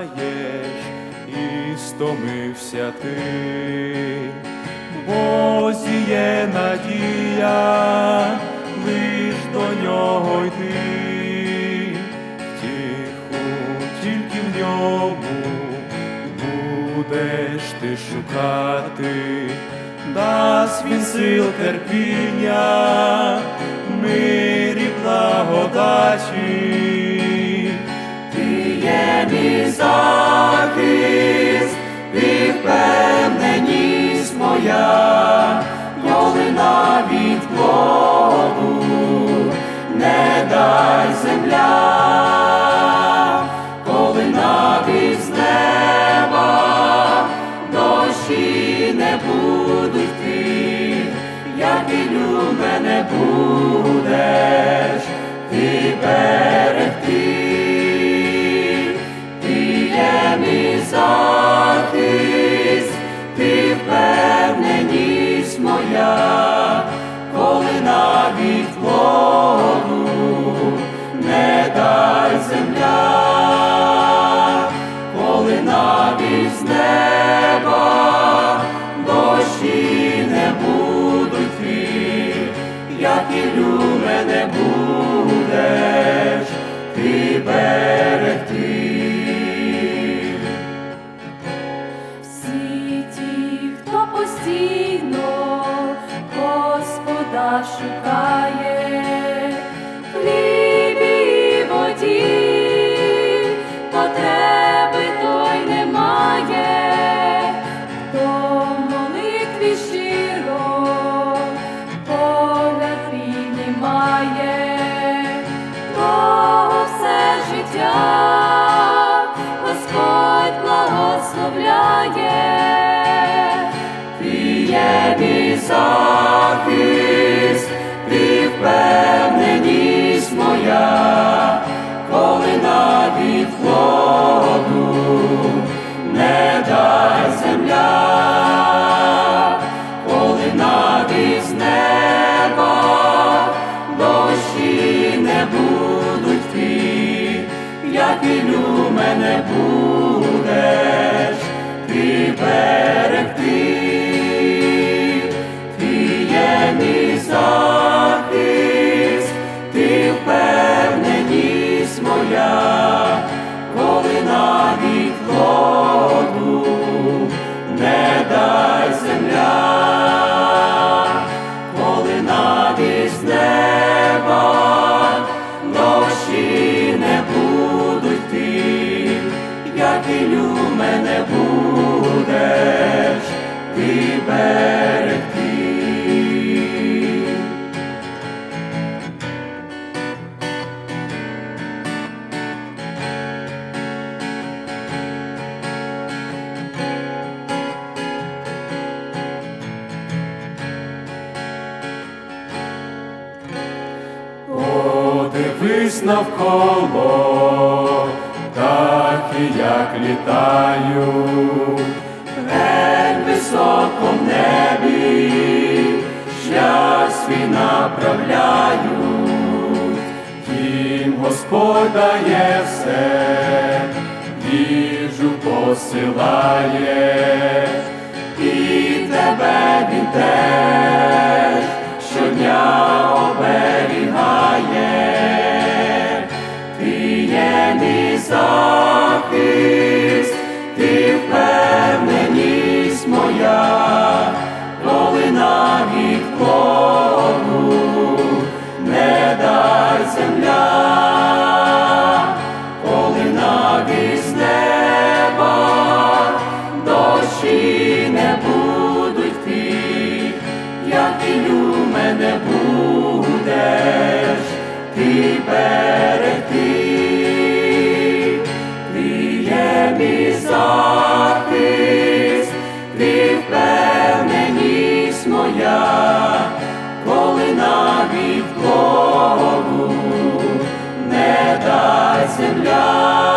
маєш, і стомився ти, бо зіє надія, лиш до нього йти, втіху тільки в ньому будеш ти шукати, дасть він сил терпіння, мирі благодаті. Ти мій захист, і впевненість моя, коли навіть воду не дай земля, коли навіть з неба дощі не будуть йти, як і мене будеш ти і мене будеш ти берегти. Всі ті, хто постійно Господа шукає, захист, ти впевненість моя, коли навіть воду не дай земля, коли навіть неба дощі не будуть йти, як і мене будеш ти коли Подивись навколо, птахи як літають, геть високо в небі, шлях свій направляють, їм Господь дає все, їжу посилає, і тебе він теж щодня навіть з неба дощі не будуть йти, як і мене будеш ти берегти, ти є мій ти впевненість моя, коли навіть воду не дай земля,